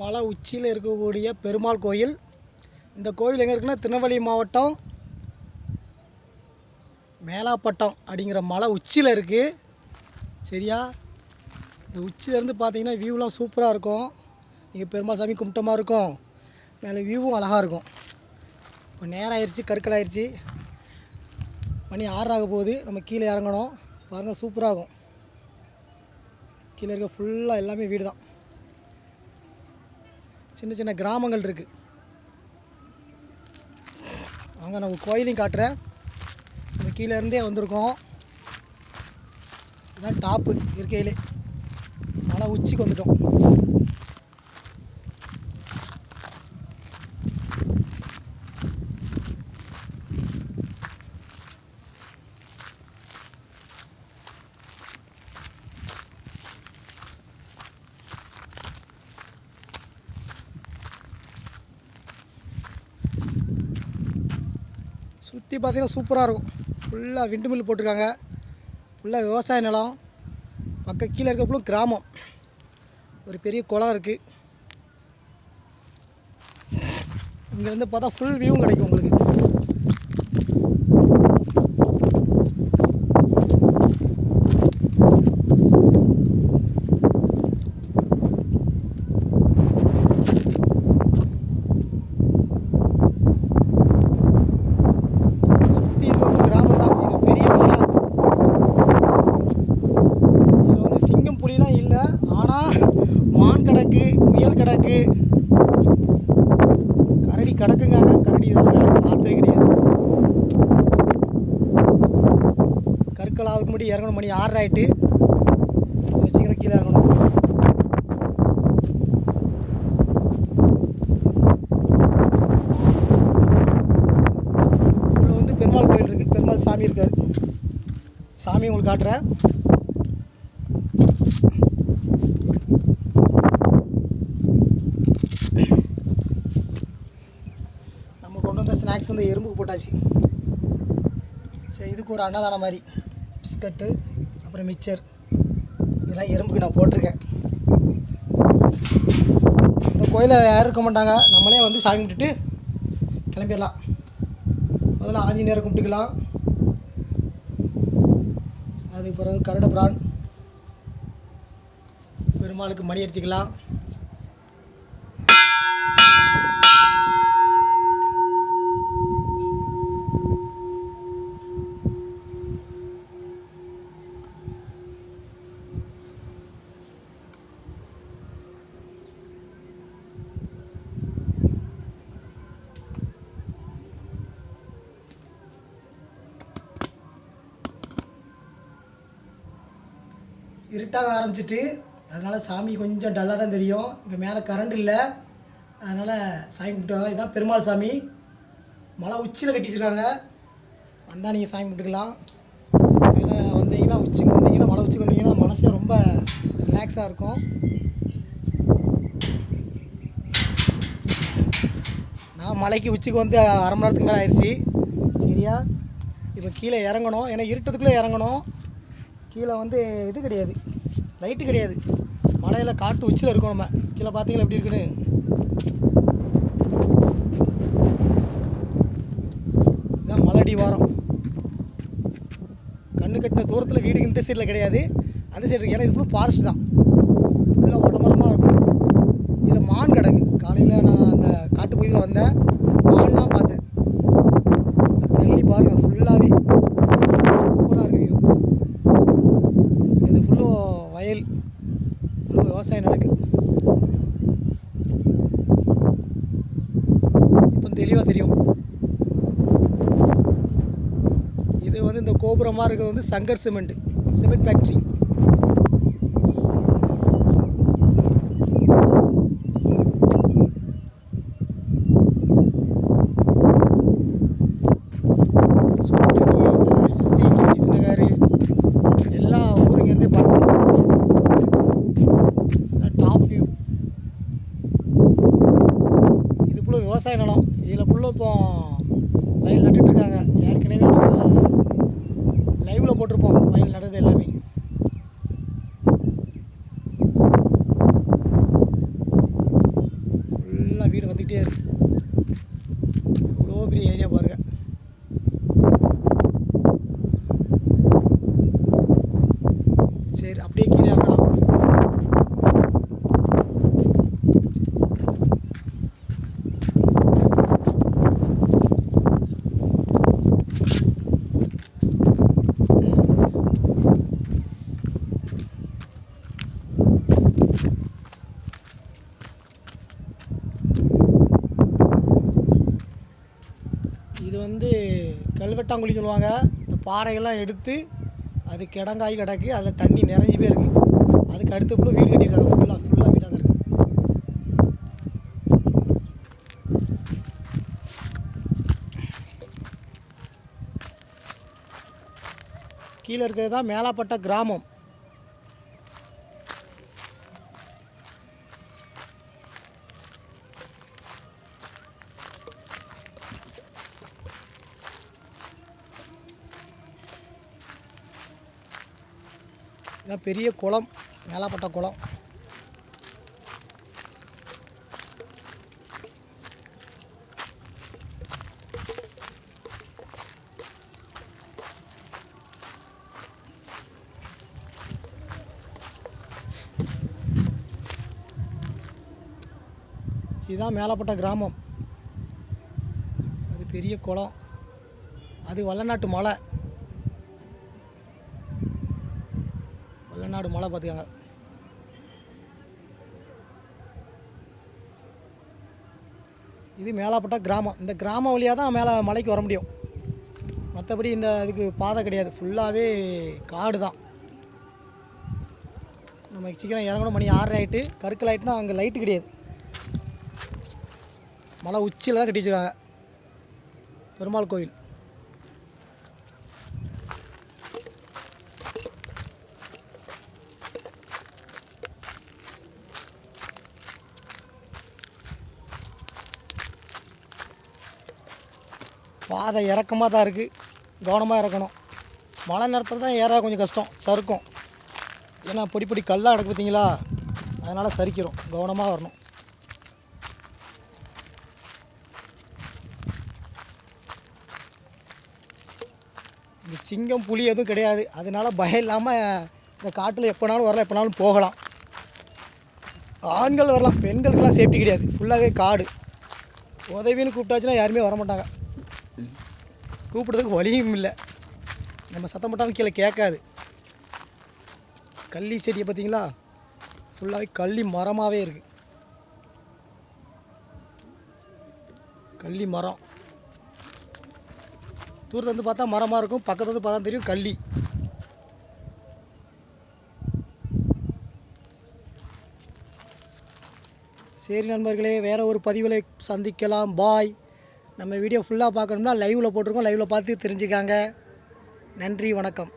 மலை உச்சியில் இருக்கக்கூடிய பெருமாள் கோயில். இந்த கோயில் எங்கே இருக்குன்னா திருநெல்வேலி மாவட்டம் மேலாப்பட்டம் அப்படிங்கிற மலை உச்சியில் இருக்குது சரியா? இந்த உச்சியிலேருந்து பார்த்தீங்கன்னா வியூலாம் சூப்பராக இருக்கும். இங்கே பெருமாள் சாமி கும்பிட்டமாக இருக்கும். மேலே வியூவும் அழகாக இருக்கும். இப்போ நேரம் ஆயிடுச்சு கற்கள் ஆயிடுச்சு மணி ஆறாக போகுது. நம்ம கீழே இறங்கணும். பாருங்கள் சூப்பராக இருக்கும். கீழே இருக்க ஃபுல்லாக எல்லாமே வீடு தான் சின்ன சின்ன கிராமங்கள் இருக்குது அங்கே நம்ம கோயிலையும் காட்டுறேன். நம்ம கீழே இருந்தே வந்திருக்கோம். இதான் டாப்பு இருக்கையிலே. மலை உச்சிக்கு வந்துட்டோம். சுற்றி பார்த்தீங்கன்னா சூப்பராக இருக்கும். ஃபுல்லாக விண்டு மில் போட்டிருக்காங்க. ஃபுல்லாக விவசாய நிலம். பக்கம் கீழே இருக்கப்பளும் கிராமம். ஒரு பெரிய குளம் இருக்குது இங்கேருந்து பார்த்தா ஃபுல் வியூவும் கிடைக்கும் உங்களுக்கு சுற்றி இருக்கிற கிராமம் தான் இது பெரிய மலை இதில் வந்து சிங்கம் புலிலாம் இல்லை ஆனால் மான் கிடக்கு முயல் கிடக்கு கரடி கிடக்குங்க கரடி இதெல்லாம் யாரும் பார்த்ததே கிடையாது கற்கள் இறங்கணும் மணி ஆறு ஆகிட்டு நம்ம சீக்கிரம் கீழே இறங்கணும். உள்ள வந்து பெருமாள் கோயில் இருக்குது பெருமாள் சாமி இருக்கார். சாமி உங்களுக்கு காட்டுறேன். நம்ம கொண்டு வந்த ஸ்நாக்ஸ் வந்து எறும்புக்கு போட்டாச்சு. சரி இதுக்கு ஒரு அன்னதானம் மாதிரி. பிஸ்கட்டு அப்புறம் மிக்சர் இதெல்லாம் எறும்புக்கு நான் போட்டிருக்கேன். இந்த கோயிலை யாரும் இருக்க மாட்டாங்க. நம்மளே வந்து சாமி கும்பிட்டுட்டு கிளம்பிடலாம். முதல்ல ஆஞ்சநேயரை கும்பிட்டுக்கலாம். அதுக்கு பிறகு கருட பிரான் பெருமாளுக்கு மணி அடிச்சுக்கலாம். இருட்டாக ஆரம்பிச்சிட்டு அதனால் சாமி கொஞ்சம் டல்லாக தான் தெரியும். இங்கே மேலே கரண்ட் இல்லை. அதனால் சாமி கும்பிட்டு இதுதான் பெருமாள் சாமி. மலை உச்சியில் கட்டி வச்சிருக்காங்க வந்தால் நீங்கள் சாமி கும்பிட்டுக்கலாம். மேலே வந்தீங்கன்னா உச்சிக்கு வந்தீங்கன்னா மலை உச்சிக்கு வந்தீங்கன்னா மனசே ரொம்ப ரிலாக்ஸாக இருக்கும். நான் மலைக்கு உச்சிக்கு வந்து அரை மணி நேரத்துக்கு மேலே ஆயிடுச்சு. சரியா? இப்போ கீழே இறங்கணும். ஏன்னா இருட்டத்துக்குள்ளே இறங்கணும். கீழே வந்து இது கிடையாது. லைட்டு கிடையாது. மலையில் காட்டு உச்சியில் இருக்கோம் நம்ம. கீழே பார்த்தீங்களா எப்படி இருக்குன்னு? இதான் மலடி வாரம். கண்ணு கட்டின தூரத்தில் வீடு இந்த சைடில் கிடையாது. அந்த சைடு இருக்குது ஏன்னா இது ஃபுல்லாக ஃபாரஸ்ட் தான். ஃபுல்லாக உடமரமாக இருக்கும். இதில் மான் கிடக்கு. காலையில் நான் அந்த காட்டு பகுதியில் வந்தேன். மான்லாம் பார்த்தேன் தள்ளி பாருங்க ஃபுல்லாகவே சூப்பராக இருக்கு வியூ இது ஃபுல்லும் வயல் ஃபுல்லும் விவசாயம் நடக்கு இப்போ தெளிவாக தெரியும். இது வந்து இந்த கோபுரமாக இருக்கிறது வந்து சங்கர் சிமெண்ட் சிமெண்ட் ஃபேக்ட்ரி சுற்றி திருநெல்வேலி சுற்றி கேடிஸ் நகர் எல்லா ஊருங்கேருந்தே பார்க்கலாம் டாப் வியூ இது ஃபுல்லும் விவசாய நிலம். இதில் ஃபுல்லும் இப்போ வயல் நட்டுட்ருக்காங்க ஏற்கனவே நம்ம லைவில் போட்டிருப்போம். வயல் நடுறது எல்லாமே. ஃபுல்லாக வீடு வந்துக்கிட்டே இருக்குது பெரிய ஏரியா பாருங்க சரி அப்படியே கீழே இறங்கலாம் இது வந்து கல்வெட்டாங்குழி சொல்லுவாங்க. இந்த பாறைகள்லாம் எடுத்து அது கிடங்காய் கிடக்கு. அதில் தண்ணி நிறைஞ்சி போய் இருக்குது அதுக்கு அடுத்து ஃபுல்லாக வீடு கட்டியிருக்காங்க. ஃபுல்லாக ஃபுல்லாக வீடாக தான் இருக்கு. கீழே இருக்கிறது தான் மேலாப்பட்ட கிராமம். இதான் பெரிய குளம் மேலாப்பட்ட குளம். இதுதான் மேலப்பட்ட கிராமம். அது பெரிய குளம். அது வல்லநாட்டு மலை. வல்லநாடு மலை பார்த்துக்காங்க இது மேலாப்பட்ட கிராமம். இந்த கிராமம் வழியாக தான் மேலே மலைக்கு வர முடியும். மற்றபடி இந்த இதுக்கு பாதை கிடையாது. ஃபுல்லாகவே காடு தான். நம்ம சீக்கிரம் இறங்கணும். மணி ஆறு ஆகிட்டு கருக்கல் ஆகிட்டுனா அங்கே லைட்டு கிடையாது. மலை உச்சியில் தான் கட்டி வச்சுருக்காங்க பெருமாள் கோயில். பாதை இறக்கமாக தான் இருக்குது கவனமாக இறக்கணும். மழை நேரத்தில் தான் ஏற கொஞ்சம் கஷ்டம். சறுக்கும். ஏன்னா பொடி பொடி கல்லாக கிடக்கு பார்த்தீங்களா அதனால் சறுக்கிறோம் கவனமாக வரணும். இந்த சிங்கம் புலி எதுவும் கிடையாது. அதனால பயம் இல்லாமல் இந்த காட்டில் எப்போனாலும் வரலாம் எப்போனாலும் போகலாம். ஆண்கள் வரலாம் பெண்களுக்கெல்லாம் சேஃப்டி கிடையாது. ஃபுல்லாகவே காடு. உதவின்னு கூப்பிட்டாச்சுன்னா யாருமே வர மாட்டாங்க கூப்பிடுறதுக்கு வழியும் இல்லை. நம்ம சத்தம் போட்டாலும் கீழே கேட்காது. கள்ளி செடியை பார்த்தீங்களா? ஃபுல்லாகவே கள்ளி மரமாகவே இருக்குது கள்ளி மரம். தூரத்துல வந்து பார்த்தா மரமாக இருக்கும். பக்கத்தில் வந்து பார்த்தா தெரியும் கள்ளி. சரி நண்பர்களே வேறு ஒரு பதிவில் சந்திக்கலாம். பாய் நம்ம வீடியோ ஃபுல்லாக பார்க்கணும்னா லைவில் போட்டிருக்கோம். லைவில் பார்த்து தெரிஞ்சுக்காங்க. நன்றி வணக்கம்.